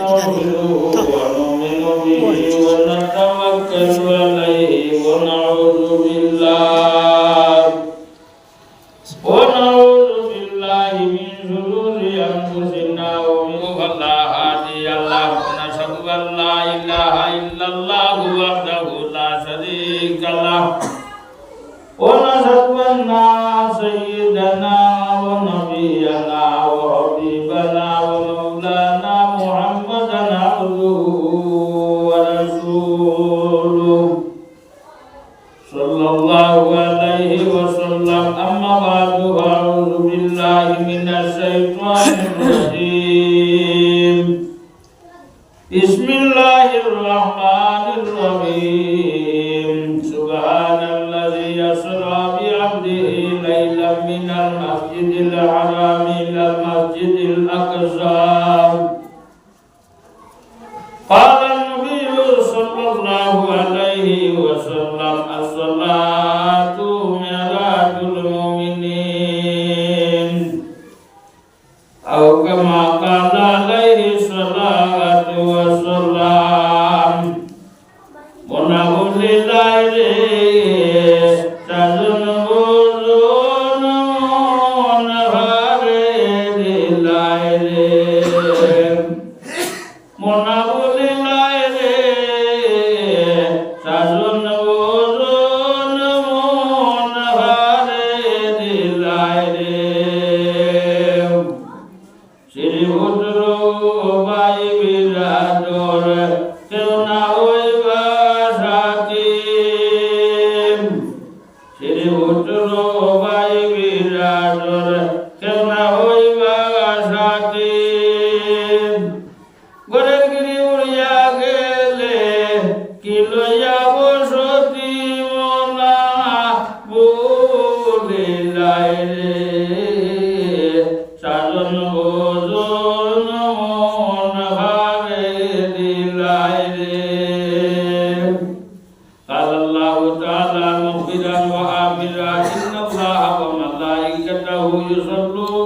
ونؤمن به ونتوكل عليه ونعوذ ذي الأقزام قال النبي صلى الله عليه وسلم الصلاة ميراث المؤمنين أو كما قال عليه الصلاة والسلام منه لله تزنه زونه بالله إن الله وملائكته يصلون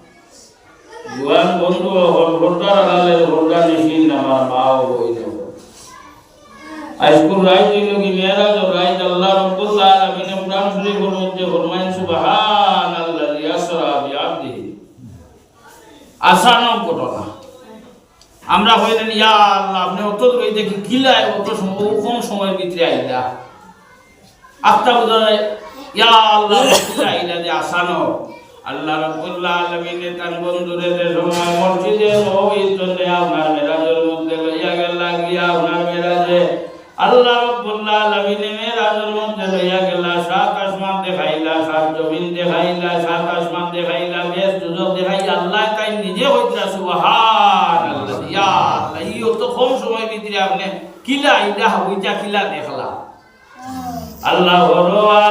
জোয়ান বন্ধু, হল হোল্ডার আলালে হোল্ডার নিশিন আমার মাও হইল আজকুর রায় দিল কি মেরাজ রায় আল্লাহ রব্বুল আলামিন ইমরান শরীফের মধ্যে ফরমায়েন সুবহানাল্লাহি আসরা বিআবদিহি। আসানক ঘটনা আমরা হইলেন ইয়া আল্লাহ, আপনি অত দূরে দেখি কিলায় অত সময় কম সময়ের ভিতরে আইলা? আত্মা বোঝায় ইয়া আল্লাহ, আইলা যে আসানো আল্লাহ রাব্বুল আলামিন তার বন্ধুরে যে সময় জমিন দেখাইলা, সাত আসমান দেখাইলা, বেশ দুজক দেখাই তাই নিজে হইতরা সুবহানাল্লাহ, ইয়া আল্লাহ কম সময় ভিতরে আপনি কিলা ইলা হইতা কিলা দেখলা। আল্লাহ ভরওয়ারে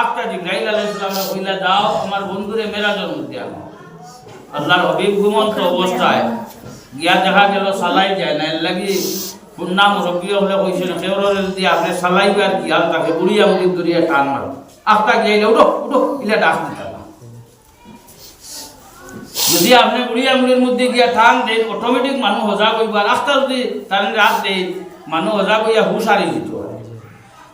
আত্মা জিব্রাইল আলাইহিস সালাম কইলা দাও, আমার বন্ধুরে মেরাজের মধ্যে আনো আল্লাহর হাবিব ঘুমন্ত অবস্থায় গিয়া দেখা গেল, সালাই যায় না এর লাগি পূর্ণা মুরব্বী হলে কইছেন কেউরের দিয়ে আপনি সালাইবার কি আর তাকে বুড়িয়া মুড়ি দরিয়া টান মার। আত্মা গিয়ে উঠো উঠো, ইলা ডাক দিতে না যদি আপনি বুড়িয়া মুড়ির মধ্যে গিয়া টান দেন অটোমেটিক মানুষ হজা কইবার আস্তা যদি তার রাত দেন মানুষ হজা কইয়া হুশারি দিত।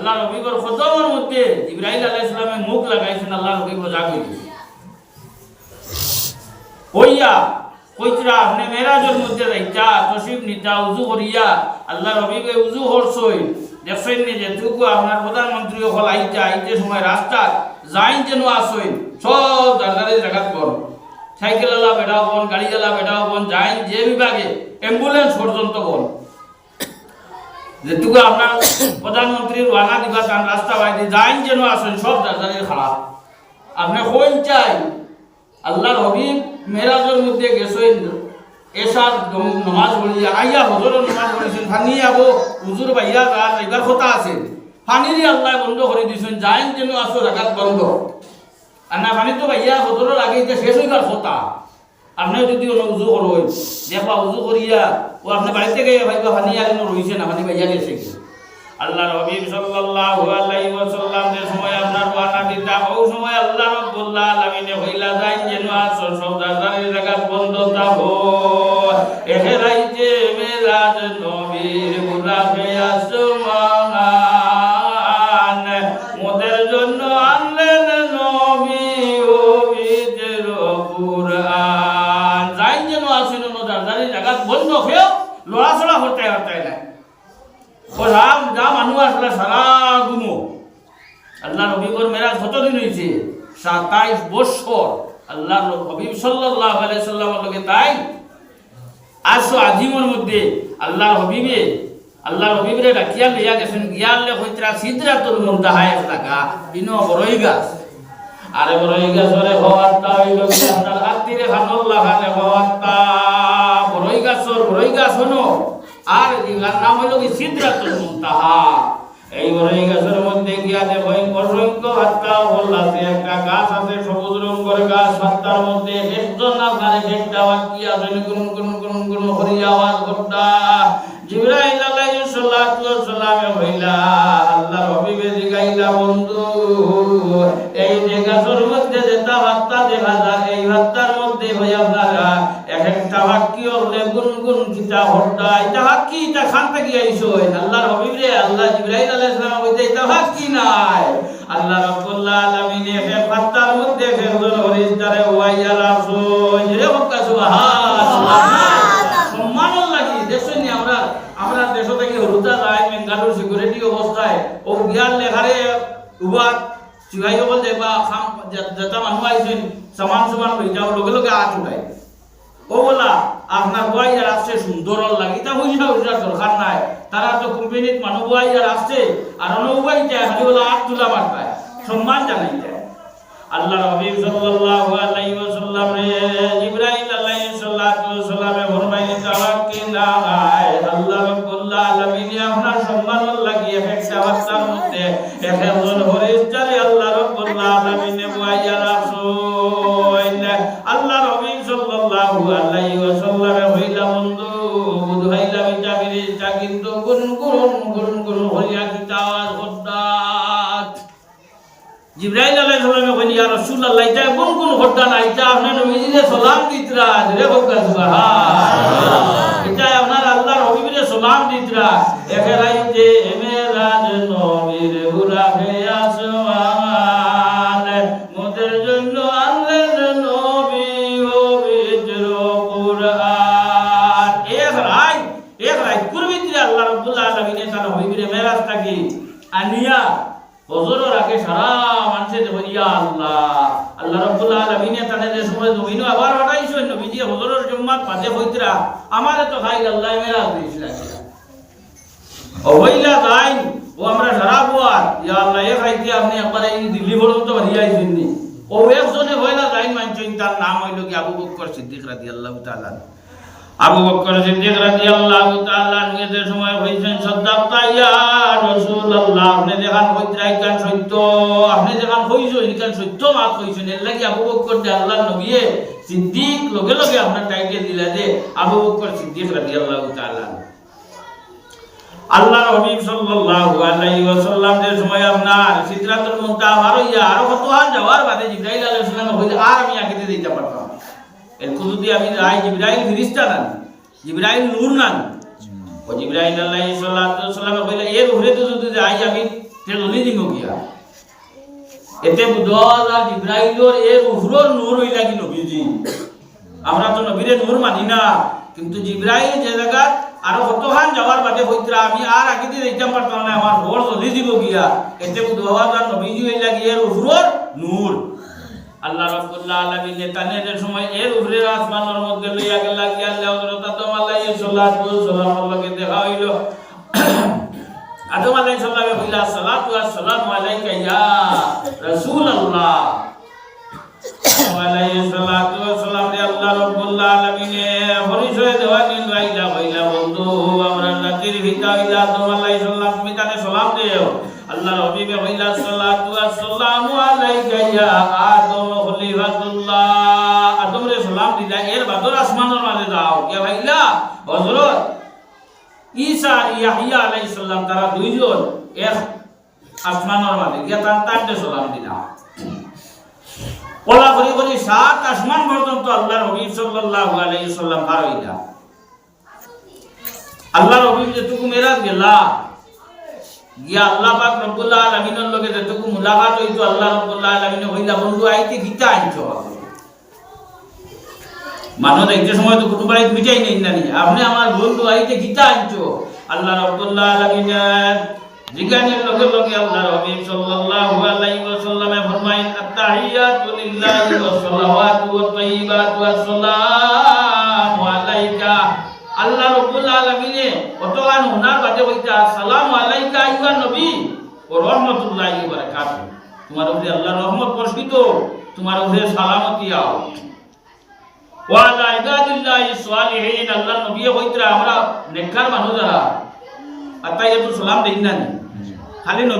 আল্লাহর হবিবর খতমের মধ্যে ইব্রাহিম আলাইহিস সালামে মুখ লাগাইছেন, আল্লাহর হবিব জাগই কইয়া, কইতরা আপনি মেরাজের মধ্যে যাইতা তশরিফ নিতা, উজু করিয়া আল্লাহর হবিবে উজু করছই। দেখছেন যে তুকু আপনার প্রধানমন্ত্রী হল আইতা, আইতে সময় রাস্তা যাইন যেন আসই, সব দাদারে জায়গা কর সাইকেল আলা বেটাও বন, গাড়ি আলা বেটাও বন, যাইন যে বিভাগে অ্যাম্বুলেন্স পর্যন্ত বন। যেটুকু আপনার প্রধানমন্ত্রীর ওয়ানা দিবা তার রাস্তা বাইরে যাইন যেন আসেন, সব দাদারের খারাপ। আপনি কোন চাই? আল্লাহর হবিব মেরাজের মধ্যে গেছেন, এসার নমাজ পড়িয়া, আইয়া হজরের নমাজ পড়েছেন, ফানি আবো, হুজুর ভাইয়া গান এবার কথা আছে, ফানিরই আল্লাহ বন্ধ করে দিয়েছেন যাইন যেন আসো রাখাত বন্ধ। আর না ফানি তো ভাইয়া হজরের আগে শেষ হইবার কথা আপনি যদি উজু করবেন দেখবা উজু করিয়া ও আপনি বাড়িতে গিয়ে ভাইবা ফানি আর রয়েছে না ফানি ভাইয়া গেছে আল্লাহ রবিব সাল্লাল্লাহু আলাইহি ওয়াসাল্লাম যে সময় আপনার ওয়ানা দিতা ও সময় আল্লাহ রাব্বুল আলামিনে হইলা যাই যেন আসো সৌদাদারি জায়গা বন্ধ দাও এহে রাইতে মেরাজ নবীর সাতাইশ বৎসর আল্লাহ হবিব সাল্লাহ আলাইসাল্লামের তাই? আসো আজিমর মধ্যে আল্লাহ হবিবে আল্লাহ হবিবরে ডাকিয়া লইয়া গেছেন। গিয়ালে হইতরা সিদ্রাতুল মুনতাহায় লাগা ইনো বড়ই গাছ। আরে বড়ই গাছরে হওয়ারটা হইল কি আপনার আত্মীরে খানুল্লাহ খানে হওয়ারটা বড়ই গাছর বড়ই গাছ হনো। আর নাম হইল কি? সিদ্রাতুল মুনতাহা। এই বড়ই গাছের মধ্যে গিয়া দেখো অসংখ্য হাত্তা হল, আছে একটা গাছ, আছে সবুজ রঙের গাছ হাত্তার মধ্যে একজন আপনার একটা কি আছে কোন কোন কোন কোন হরি আওয়াজ করতা। জিবরাইল আলাইহিস সালাতু ওয়াস সালামে হইলা আল্লাহর হাবিবে জিগাইলা বন্ধু, এই যে হরতা এটা হাক্কি এটা খান থেকে আইছো আল্লাহর হাবিব আল্লাহ জিবরাইল আলাইহিস সালাম কইতে এটা হাক্কি নাই? আল্লাহ রাব্বুল আলামিন এক হাত্তার মধ্যে ফেরদুল ফেরেশতারে ওয়াইয়া রাসূল রে বক্কা সুবহানাল্লাহ সম্মান লাগি দেশে নি আমরা আমরা দেশ থেকে হলুদা যায় সিকিউরিটি অবস্থায়, ও গিয়ার লেখারে উবাত চিগাই বল খাম যেটা মানুষ আইছেন সমান সমান হয়ে যাও লগে লগে আট উঠায়। ও আপনার বয় আর আসছে সুন্দর লাগি দরকার নাই। তারা তো কোম্পানিত মানুষ, বয় আর আসছে, আর অন্য যায় আট তুলা সম্মান জানাই যায়। আল্লাহ সাল্লাল্লাহু আলাইহি ওয়াসাল্লাম রে ইব্রাহিম আলাইহিস সালাতু ফরমাইলেন আল্লাহ রাব্বুল আলামিন আপনার সম্মান হাত্তার মধ্যে একজন আল্লাহ রাব্বুল আলামিন এটা কোন কোন ঘটনা এটা আপনার নবীজিরে সালাম দিতরা রে বক্কা সুবহান। এটা আপনার আল্লাহর হাবিবের সালাম দিতরা এখালাই যে রাজ নবীর হুরা হে আসমান। জমিনও আবার হটাইছো নবীজি হজরের জুম্মাত পাতে হইতরা। আমারে তো খাইল আল্লাহ মেরা ও হইলা তাই ও আমরা সারা বুয়ার। ইয়া আল্লাহ, এ খাইতে আপনি একবার এই দিল্লি পর্যন্ত বাড়িয়ে আইছেন ও একজনে হইলা তাই মানছেন তার নাম হইল কি আবু বকর সিদ্দিক রাদিয়াল্লাহু তাআলা। আবু বকর সিদ্দিক রাদিয়াল্লাহু তাআলা নিজের সময় হইছেন সাদ্দাক্তা, ইয়া রাসূলুল্লাহ, আপনি দেখান কইতরা ইকান সত্য। আপনি দেখান কইছো ইকান সত্য মাত কইছেন। এর লাগি আবু বকর দে আল্লাহর নবিয়ে সিদ্দিক, লগে লগে আপনার টাইটেল দিলা যে আবু বকর সিদ্দিক রাদিয়াল্লাহু তাআলা। আল্লাহর হাবিব সাল্লাল্লাহু আলাইহি ওয়াসাল্লাম এর সময় আপনার সিদরাতুল মুনতাহা আর ইয়া আর কত যাওয়ার বাদে জিবরাইল আলাইহিস সালাম কইলে আর আমি আগে দিতে পারতাম। এর কুদুদি আমি রাই জিব্রাইল ফিরিস্তা নান জিব্রাইল নূর নান ও জিব্রাইল এর উপরে তো যদি আই আমি তে এতে বুদওয়াল আর জিব্রাইলর এর উপরর নূর হইলা কি নবীজি। আমরা তো নবীরে নূর মানি না, কিন্তু জিব্রাইল যে জায়গা আরও কতখান যাওয়ার বাদে হইতরা আমি আর আগে দিয়ে দিতাম পারতাম না, আমার বড় চলি দিব গিয়া। এতে বুদওয়াল আর নবীজি হইলা গিয়া এর উপরর নূর। আল্লাহ রাব্বুল আলামিন তানের সময় এর উপরে আসমানের মধ্যে লইয়া গেল কি আল্লাহ হযরত আদম আলাইহিস সালাতু সালাম লগে দেখা হইল। আদম আলাইহিস সালামে কইলা সালাতু ওয়াস সালামু আলাইকা ইয়া রাসূলুল্লাহ। আলাইহিস সালাম এক আসমানের মাঝে। গিয়া তার তারতে সালাম করি করি, সাত আসমান পর্যন্ত সাল্লাল্লাহু আলাইহি সাল্লাম পার হইলা মেরাজ গেলা আল্লাহ পাক রব্বুল আলামিনের লগে মুলাকাত আল্লাহ রব্বুল হইলা বন্ধু, আইতে গীতা আনছো মানুষ একটু সময় তো কোনো বাড়ি মিটাই নেই না আপনি আমার বন্ধু, আইতে গীতা আনছো আল্লাহ রব্বুল আলামিন জিজ্ঞানের লগে লগে আল্লাহ হাবিব সাল্লাল্লাহু আলাইহি ওয়াসাল্লামে ফরমাইন, আত্তাহিয়াতু লিল্লাহি ওয়াস সালাওয়াতু ওয়াত তাইয়্যিবাতু ওয়াস সালামু আলাইকা? আল্লাহ রব্বুল আলামিনে কতগান হুনার বাদে কইতা আসসালামু আলাইকা আইয়ুহান নবী ও রাহমাতুল্লাহি ওয়া বারাকাতুহু। তোমার উপরে আল্লাহর রহমত বর্ষিত, তোমার উপরে সালামতি আও। ওয়া আলা ইবাদিল্লাহি সালিহিন আল্লাহ নবী কইতরা আমরা নেককার মানুষ যারা আতাইয়াতু সালাম দেই না? নি? খালি নবী